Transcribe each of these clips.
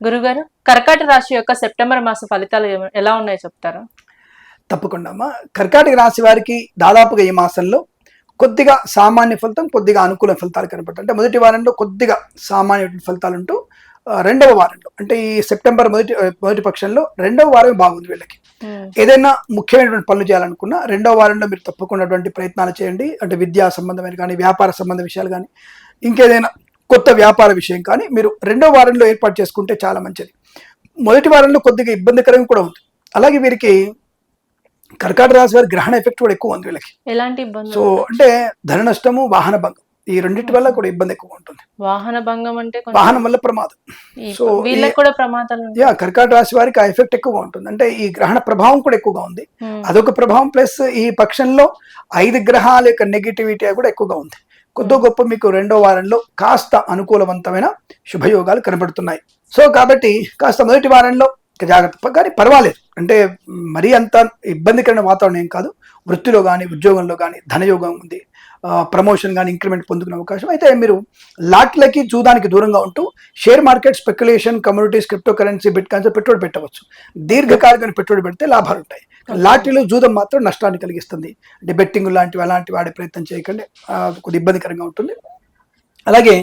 గురుగారు కర్కాటక రాశి యొక్క సెప్టెంబర్ మాస ఫలితాలు ఎలా ఉన్నాయో చెప్తారా? తప్పకుండా అమ్మా. కర్కాటక రాశి వారికి దాదాపుగా ఈ మాసంలో కొద్దిగా సామాన్య ఫలితం కొద్దిగా అనుకూల ఫలితాలు కనపడతాయి. అంటే మొదటి వారంలో కొద్దిగా సామాన్య ఫలితాలు ఉంటూ రెండవ వారంలో అంటే ఈ సెప్టెంబర్ మొదటి మొదటి పక్షంలో రెండవ వారం బాగుంది వీళ్ళకి. ఏదైనా ముఖ్యమైనటువంటి పనులు చేయాలనుకున్నా రెండవ వారంలో మీరు తప్పకుండా ప్రయత్నాలు చేయండి. అంటే విద్యా సంబంధమైన కానీ వ్యాపార సంబంధ విషయాలు కానీ ఇంకేదైనా కొత్త వ్యాపార విషయం. కానీ మీరు రెండవ వారంలో ఏర్పాటు చేసుకుంటే చాలా మంచిది. మొదటి వారంలో కొద్దిగా ఇబ్బందికరంగా కూడా ఉంది. అలాగే వీరికి కర్కాటక రాశి వారి గ్రహణ ఎఫెక్ట్ కూడా ఎక్కువ ఉంది వీళ్ళకి. ఎలాంటి ఇబ్బంది సో అంటే ధన నష్టము వాహన భంగం ఈ రెండింటి వల్ల కూడా ఇబ్బంది ఎక్కువ ఉంటుంది. వాహన భంగం అంటే వాహనం వల్ల ప్రమాదం. సో వీళ్ళకి కూడా ప్రమాదాలు. యా కర్కాటక రాశి వారికి ఆ ఎఫెక్ట్ ఎక్కువగా ఉంటుంది. అంటే ఈ గ్రహణ ప్రభావం కూడా ఎక్కువగా ఉంది. అదొక ప్రభావం ప్లస్ ఈ పక్షంలో ఐదు గ్రహాల యొక్క నెగిటివిటీ కూడా ఎక్కువగా ఉంది. కొద్ది గొప్ప మీకు రెండో వారంలో కాస్త అనుకూలవంతమైన శుభయోగాలు కనబడుతున్నాయి. సో కాబట్టి కాస్త మొదటి వారంలో జాగ్రత్త కానీ పర్వాలేదు. అంటే మరీ అంత ఇబ్బందికరమైన వాతావరణం ఏం కాదు. వృత్తిలో కానీ ఉద్యోగంలో కానీ ధనయోగం ఉంది. ప్రమోషన్ కానీ ఇంక్రిమెంట్ పొందుకునే అవకాశం. అయితే మీరు లాట్లకి జూదానికి దూరంగా ఉంటూ share market speculation communities cryptocurrency bitcoins పెట్టుబడి పెట్టవచ్చు. దీర్ఘకాలికమైన పెట్టుబడి పెడితే లాభాలు ఉంటాయి లాటరీలో జూదం మాత్రం నష్టాన్ని కలిగిస్తుంది. అంటే బెట్టింగ్ లాంటివి అలాంటివి వాడే ప్రయత్నం చేయకండి. కొద్ది ఇబ్బందికరంగా ఉంటుంది. అలాగే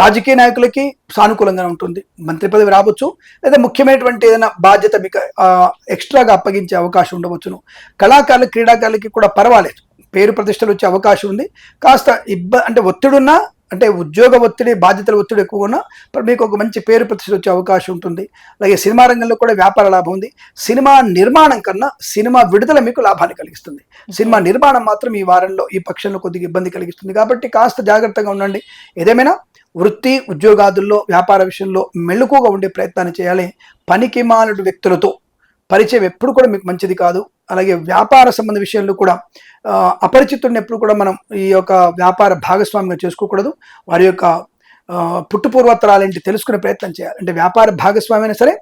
రాజకీయ నాయకులకి సానుకూలంగా ఉంటుంది. మంత్రి పదవి రావచ్చు లేదా ముఖ్యమైనటువంటి ఏదైనా బాధ్యత మీకు ఎక్స్ట్రాగా అప్పగించే అవకాశం ఉండవచ్చును. కళాకారులు క్రీడాకారులకి కూడా పర్వాలేదు. పేరు ప్రతిష్టలు వచ్చే అవకాశం ఉంది. కాస్త ఇబ్బ అంటే ఒత్తిడున్నా అంటే ఉద్యోగ ఒత్తిడి బాధ్యతల ఒత్తిడి ఎక్కువ ఉన్నా మరి మీకు ఒక మంచి పేరు ప్రతిష్టలు వచ్చే అవకాశం ఉంటుంది. అలాగే సినిమా రంగంలో కూడా వ్యాపార లాభం ఉంది. సినిమా నిర్మాణం కన్నా సినిమా విడుదల మీకు లాభాన్ని కలిగిస్తుంది. సినిమా నిర్మాణం మాత్రం ఈ వారంలో ఈ పక్షంలో కొద్దిగా ఇబ్బంది కలిగిస్తుంది. కాబట్టి కాస్త జాగ్రత్తగా ఉండండి. ఏదేమైనా వృత్తి ఉద్యోగాదుల్లో వ్యాపార విషయంలో మెళుకుగా ఉండే ప్రయత్నాన్ని చేయాలి. పనికి మాలడు వ్యక్తులతో పరిచయం ఎప్పుడు కూడా మీకు మంచిది కాదు. అలాగే వ్యాపార సంబంధ విషయంలో కూడా అపరిచితుడిని ఎప్పుడు కూడా మనం ఈ యొక్క వ్యాపార భాగస్వామిగా చేసుకోకూడదు. వారి యొక్క ఆ, ఏంటి తెలుసుకునే ప్రయత్నం చేయాలి. అంటే వ్యాపార భాగస్వామి అయినా సరే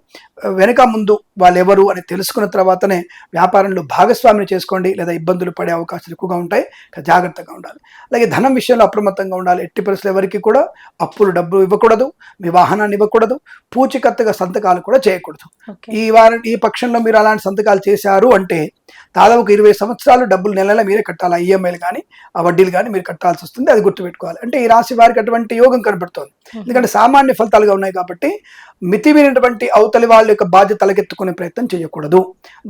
వెనక ముందు వాళ్ళు ఎవరు అని తెలుసుకున్న తర్వాతనే వ్యాపారంలో భాగస్వామిని చేసుకోండి లేదా ఇబ్బందులు పడే అవకాశాలు ఎక్కువగా ఉంటాయి. జాగ్రత్తగా ఉండాలి. అలాగే ధనం విషయంలో అప్రమత్తంగా ఉండాలి. ఎట్టి పరిస్థితులు ఎవరికి కూడా అప్పులు డబ్బులు ఇవ్వకూడదు. మీ వాహనాన్ని ఇవ్వకూడదు. పూచికత్తుగా సంతకాలు కూడా చేయకూడదు. ఈ వారం ఈ పక్షంలో మీరు అలాంటి సంతకాలు చేశారు అంటే దాదాపు ఇరవై సంవత్సరాలు డబ్బులు నెల నెల మీరే కట్టాలి ఈఎంఐలు కానీ ఆ వడ్డీలు కానీ మీరు కట్టాల్సి వస్తుంది అది గుర్తుపెట్టుకోవాలి. అంటే ఈ రాశి వారికి అటువంటి యోగం కనబడుతోంది ఎందుకంటే సామాన్య ఫలితాలుగా ఉన్నాయి కాబట్టి మితిమీరినటువంటి అవతలి వాళ్ళ యొక్క బాధ్యత తలకెత్తుకునే ప్రయత్నం చేయకూడదు.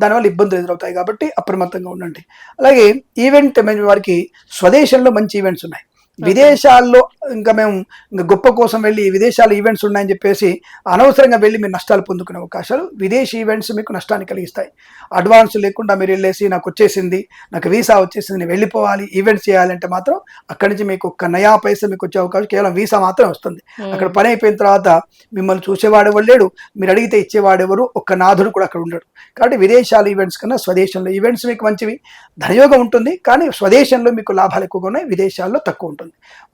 దానివల్ల ఇబ్బందులు ఎదురవుతాయి కాబట్టి అప్రమత్తంగా ఉండండి. అలాగే ఈవెంట్ వారికి స్వదేశంలో మంచి ఈవెంట్స్ ఉన్నాయి. విదేశాల్లో ఇంకా మేము ఇంకా గొప్ప కోసం వెళ్ళి విదేశాలు ఈవెంట్స్ ఉన్నాయని చెప్పేసి అనవసరంగా వెళ్ళి మీరు నష్టాలు పొందుకునే అవకాశాలు విదేశీ ఈవెంట్స్ మీకు నష్టాన్ని కలిగిస్తాయి. అడ్వాన్స్ లేకుండా మీరు వెళ్ళేసి నాకు వచ్చేసింది నాకు వీసా వచ్చేసింది నేను వెళ్ళిపోవాలి ఈవెంట్స్ చేయాలంటే మాత్రం అక్కడి నుంచి మీకు ఒక్క నయా పైసా మీకు వచ్చే అవకాశం కేవలం వీసా మాత్రం వస్తుంది. అక్కడ పని అయిపోయిన తర్వాత మిమ్మల్ని చూసేవాడు ఎవరు లేడు మీరు అడిగితే ఇచ్చేవాడు ఎవరు ఒక్క నాథుడు కూడా అక్కడ ఉండడు. కాబట్టి విదేశాల ఈవెంట్స్ కన్నా స్వదేశంలో ఈవెంట్స్ మీకు మంచివి. ధనయోగం ఉంటుంది కానీ స్వదేశంలో మీకు లాభాలు ఎక్కువగా ఉన్నాయి విదేశాల్లో తక్కువ ఉంటుంది.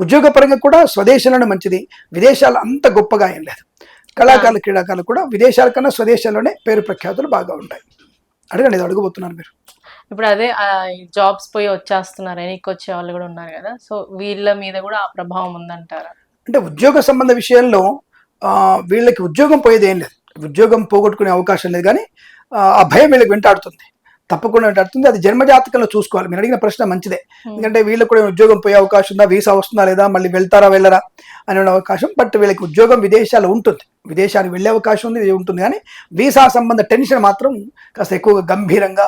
ఉద్యోగపరంగా కూడా స్వదేశంలోనే మంచిది. విదేశాలు అంత గొప్పగా ఏం లేదు. కళాకారులు క్రీడాకారులు కూడా విదేశాల కన్నా స్వదేశంలోనే పేరు ప్రఖ్యాతులు బాగా ఉంటాయి. అడగండి ఇది అడగబోతున్నారు మీరు. ఇప్పుడు అదే జాబ్స్ పోయి వచ్చేస్తున్నారు. ఎనికి వచ్చే వాళ్ళు కూడా ఉన్నారు కదా. సో వీళ్ళ మీద కూడా ఆ ప్రభావం ఉందంటారా? అంటే ఉద్యోగ సంబంధ విషయంలో వీళ్ళకి ఉద్యోగం పోయేది ఏం లేదు. ఉద్యోగం పోగొట్టుకునే అవకాశం లేదు కానీ ఆ, ఆ భయం వీళ్ళకి వెంటాడుతుంది. తప్పకుండా వెంటాడుతుంది అది జన్మజాతకంలో చూసుకోవాలి. మీరు అడిగిన ప్రశ్న మంచిదే. ఎందుకంటే వీళ్ళకి కూడా ఉద్యోగం పోయే అవకాశం ఉందా? వీసా వస్తుందా లేదా? మళ్ళీ వెళ్తారా వెళ్ళరా అనే అవకాశం. బట్ వీళ్ళకి ఉద్యోగం విదేశాలు ఉంటుంది. విదేశానికి వెళ్ళే అవకాశం ఉంది ఇది ఉంటుంది. కానీ వీసా సంబంధ టెన్షన్ మాత్రం కాస్త ఎక్కువగా గంభీరంగా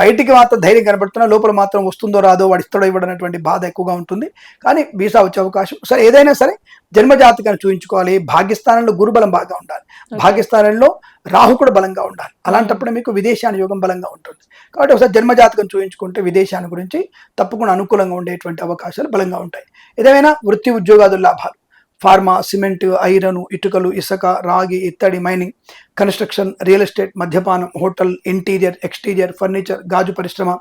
బయటికి మాత్రం ధైర్యం కనబడుతున్నా లోపల మాత్రం వస్తుందో రాదో వాడు ఇస్తాడో ఇవ్వడనటువంటి బాధ ఎక్కువగా ఉంటుంది. కానీ వీసా వచ్చే అవకాశం సరే ఏదైనా సరే జన్మజాతకాన్ని చూపించుకోవాలి భాగ్యస్థానంలో గురుబలం బాగా ఉండాలి. భాగ్యస్థానంలో రాహు కూడా బలంగా ఉండాలి. అలాంటప్పుడు మీకు విదేశాన యోగం బలంగా ఉంటుంది. కాబట్టి ఒకసారి జన్మజాతకం చూపించుకుంటే విదేశాన గురించి తప్పకుండా అనుకూలంగా ఉండేటువంటి అవకాశాలు బలంగా ఉంటాయి. ఏదైనా వృత్తి ఉద్యోగాదుల లాభాలు. ఫార్మా సిమెంట్ ఐరన్ ఇటుకలు ఇసుక రాగి ఇత్తడి మైనింగ్ కన్స్ట్రక్షన్ రియల్ ఎస్టేట్ మద్యపానం హోటల్ ఇంటీరియర్ ఎక్స్టీరియర్ ఫర్నిచర్ గాజు పరిశ్రమ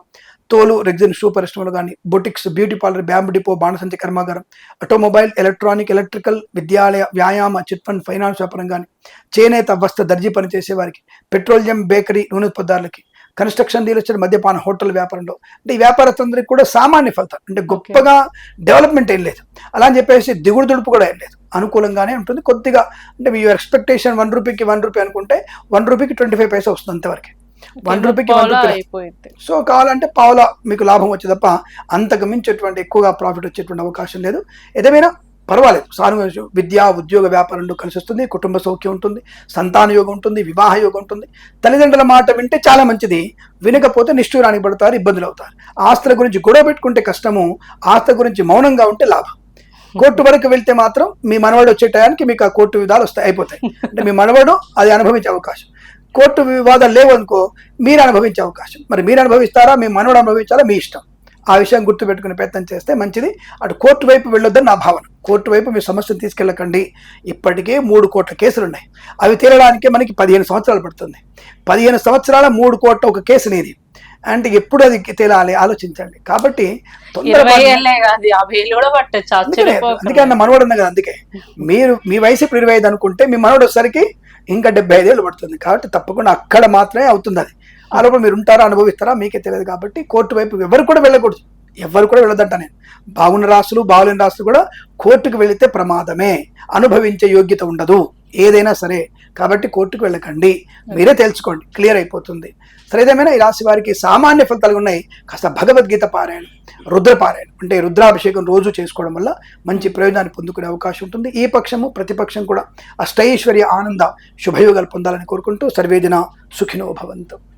తోలు రెగ్జిన్ షూ పరిశ్రమలు కానీ boutiques beauty parlour bamboo depot బాణసంచి కర్మాగారం ఆటోమొబైల్ ఎలక్ట్రానిక్ ఎలక్ట్రికల్ విద్యాలయ వ్యాయామ చిట్ ఫండ్ ఫైనాన్స్ వ్యాపారం కానీ చేనేత వస్త్ర దర్జీ పనిచేసే వారికి పెట్రోలియం బేకరీ నూనె ఉత్పత్తిదారులకి కన్స్ట్రక్షన్ రియల్ ఎస్టేట్ మద్యపాన హోటల్ వ్యాపారంలో అంటే ఈ వ్యాపారస్తులందరికీ కూడా సామాన్య ఫలితం అంటే గొప్పగా డెవలప్మెంట్ ఏం లేదు. అలా అని చెప్పేసి దిగుడు దుడుపు కూడా ఏం లేదు. అనుకూలంగానే ఉంటుంది. కొద్దిగా అంటే మీ ఎక్స్పెక్టేషన్ వన్ రూపీకి వన్ రూపీ అనుకుంటే వన్ రూపీకి ట్వంటీ ఫైవ్ పైసా వస్తుంది అంతవరకు. వన్ రూపీకి అయిపోయింది. సో కావాలంటే పావుల మీకు లాభం వచ్చే తప్ప అంతకు మించేటువంటి ఎక్కువగా ప్రాఫిట్ వచ్చేటువంటి అవకాశం లేదు. ఏదేమైనా పర్వాలేదు. సాను విద్య ఉద్యోగ వ్యాపారం రెండు కలిసి వస్తుంది. కుటుంబ సౌఖ్యం ఉంటుంది. సంతాన యోగం ఉంటుంది. వివాహ యోగం ఉంటుంది. తల్లిదండ్రుల మాట వింటే చాలా మంచిది. వినకపోతే నిష్ఠూరానికి పడతారు ఇబ్బందులు అవుతారు. ఆస్తుల గురించి గొడవ పెట్టుకుంటే కష్టము. ఆస్తుల గురించి మౌనంగా ఉంటే లాభం. కోర్టు వరకు వెళ్తే మాత్రం మీ మనవాడు వచ్చే టయానికి మీకు ఆ కోర్టు విధాలు వస్తాయి అయిపోతాయి. అంటే మీ మనవాడు అది అనుభవించే అవకాశం. కోర్టు వివాదాలు లేవనుకో మీరు అనుభవించే అవకాశం. మరి మీరు అనుభవిస్తారా? మీ మనవడు అనుభవించాలా? మీ ఇష్టం. ఆ విషయం గుర్తుపెట్టుకునే ప్రయత్నం చేస్తే మంచిది. అటు కోర్టు వైపు వెళ్ళొద్దని నా భావన. కోర్టు వైపు మీ సమస్యను తీసుకెళ్ళకండి. ఇప్పటికే మూడు కోట్ల కేసులు ఉన్నాయి అవి తీరడానికి మనకి పదిహేను సంవత్సరాలు పడుతుంది. పదిహేను సంవత్సరాల మూడు కోట్ల ఒక కేసు నీది. అంటే ఎప్పుడు అది తేలాలి? ఆలోచించండి. కాబట్టి అందుకే అన్న మనవడు ఉంది కదా అందుకే. మీరు మీ వయసు ఇప్పుడు ఇరవై ఐదు అనుకుంటే మీ మనవడు వచ్చేసరికి ఇంకా డెబ్బై ఐదేళ్ళు పడుతుంది. కాబట్టి తప్పకుండా అక్కడ మాత్రమే అవుతుంది అది. ఆ మీరు ఉంటారా అనుభవిస్తారా? మీకే తెలియదు కాబట్టి కోర్టు వైపు ఎవరు కూడా వెళ్ళకూడదు. ఎవరు కూడా వెళ్ళదంట నేను. బాగున్న రాసులు బాగులేని రాసులు కూడా కోర్టుకు వెళితే ప్రమాదమే. అనుభవించే యోగ్యత ఉండదు. ఏదైనా సరే కాబట్టి కోర్టుకు వెళ్ళకండి. మీరే తెలుసుకోండి క్లియర్ అయిపోతుంది. సరే ఏదేమైనా ఈ రాశి వారికి సామాన్య ఫలితాలు ఉన్నాయి. కాస్త భగవద్గీత పారాయణం రుద్ర పారాయణం అంటే రుద్రాభిషేకం రోజు చేసుకోవడం వల్ల మంచి ప్రయోజనాన్ని పొందుకునే అవకాశం ఉంటుంది. ఈ పక్షము ప్రతిపక్షం కూడా అష్టైశ్వర్య ఆనంద శుభయోగాలు పొందాలని కోరుకుంటూ సర్వేజన సుఖినో భవంతు.